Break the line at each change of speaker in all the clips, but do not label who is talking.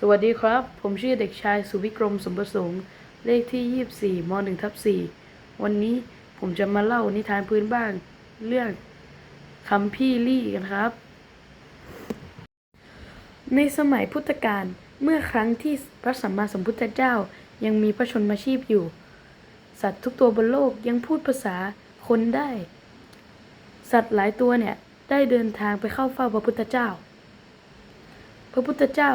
สวัสดีครับ ผมชื่อเด็กชายสุวิกรมสมประสงค์ เลขที่ 24ม1ทับ4วันนี้ผมจะมาเล่านิทานพื้นบ้าน เรื่องคำพี่ลี่กันครับ ในสมัยพุทธกาลเมื่อครั้งที่พระสัมมาสัมพุทธเจ้ายังมีพระชนมาชีพอยู่ สัตว์ทุกตัวบนโลกยังพูดภาษาคนได้ สัตว์หลายตัวเนี่ยได้เดินทางไปเข้าเฝ้าพระพุทธเจ้า พระพุทธเจ้า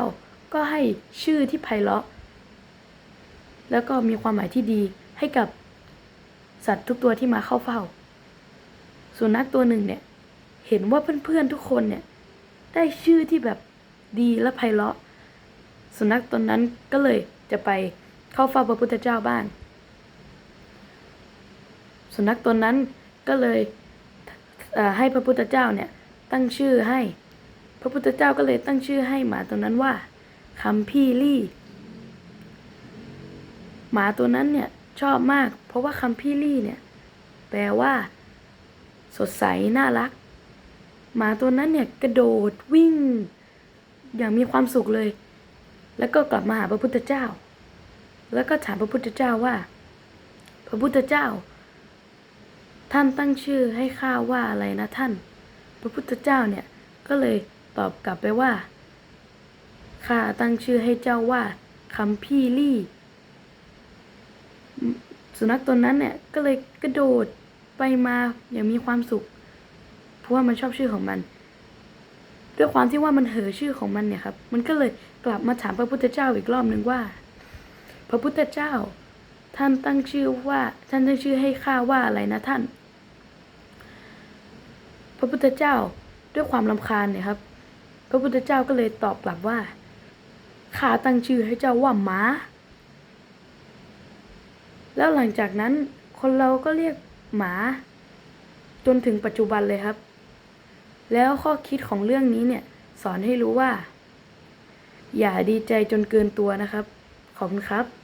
ก็ให้ชื่อที่ไพเราะ แล้วก็มีความหมายที่ดีให้กับสัตว์ทุกตัวที่มาเข้าเฝ้า สุนัขตัวหนึ่งเนี่ย เห็นว่าเพื่อนๆทุกคนเนี่ย ได้ชื่อที่แบบดีและไพเราะ สุนัขตัวนั้นก็เลยจะไปเข้าเฝ้าพระพุทธเจ้าบ้าง สุนัขตัวนั้นก็เลยให้พระพุทธเจ้าเนี่ยตั้งชื่อให้ พระพุทธเจ้าก็เลยตั้งชื่อให้หมาตัวนั้นว่า คำพี่ลี่ หมาตัวนั้นเนี่ยชอบมาก เพราะว่าคำพี่ลี่เนี่ย แปลว่า สดใส น่ารัก หมาตัวนั้นเนี่ยกระโดดวิ่ง อย่างมีความสุขเลย แล้วก็กลับมาหาพระพุทธเจ้า แล้วก็ถามพระพุทธเจ้าว่า พระพุทธเจ้า ท่านตั้งชื่อให้ข้าว่าอะไรนะท่าน พระพุทธเจ้าเนี่ยก็เลยตอบกลับไปว่า ข้าตั้งชื่อให้เจ้าว่าคำพี่ลี่ สุนัขตัวนั้นเนี่ยก็เลยกระโดดไปมาอย่างมีความสุข เพราะว่ามันชอบชื่อของมัน ด้วยความที่ว่ามันเห่อชื่อของมันเนี่ยครับ มันก็เลยกลับมาถามพระพุทธเจ้าอีกรอบหนึ่งว่า พระพุทธเจ้า ท่านตั้งชื่อว่า ท่านตั้งชื่อให้ข้าว่าอะไรนะท่าน พระพุทธเจ้าด้วยความรำคาญเนี่ยครับ พระพุทธเจ้าก็เลยตอบกลับว่า ข้าตั้งชื่อให้เจ้าว่าหมา แล้วหลังจากนั้นคนเราก็เรียกหมา จนถึงปัจจุบันเลยครับ แล้วข้อคิดของเรื่องนี้เนี่ย สอนให้รู้ว่า อย่าดีใจจนเกินตัวนะครับ ขอบคุณครับ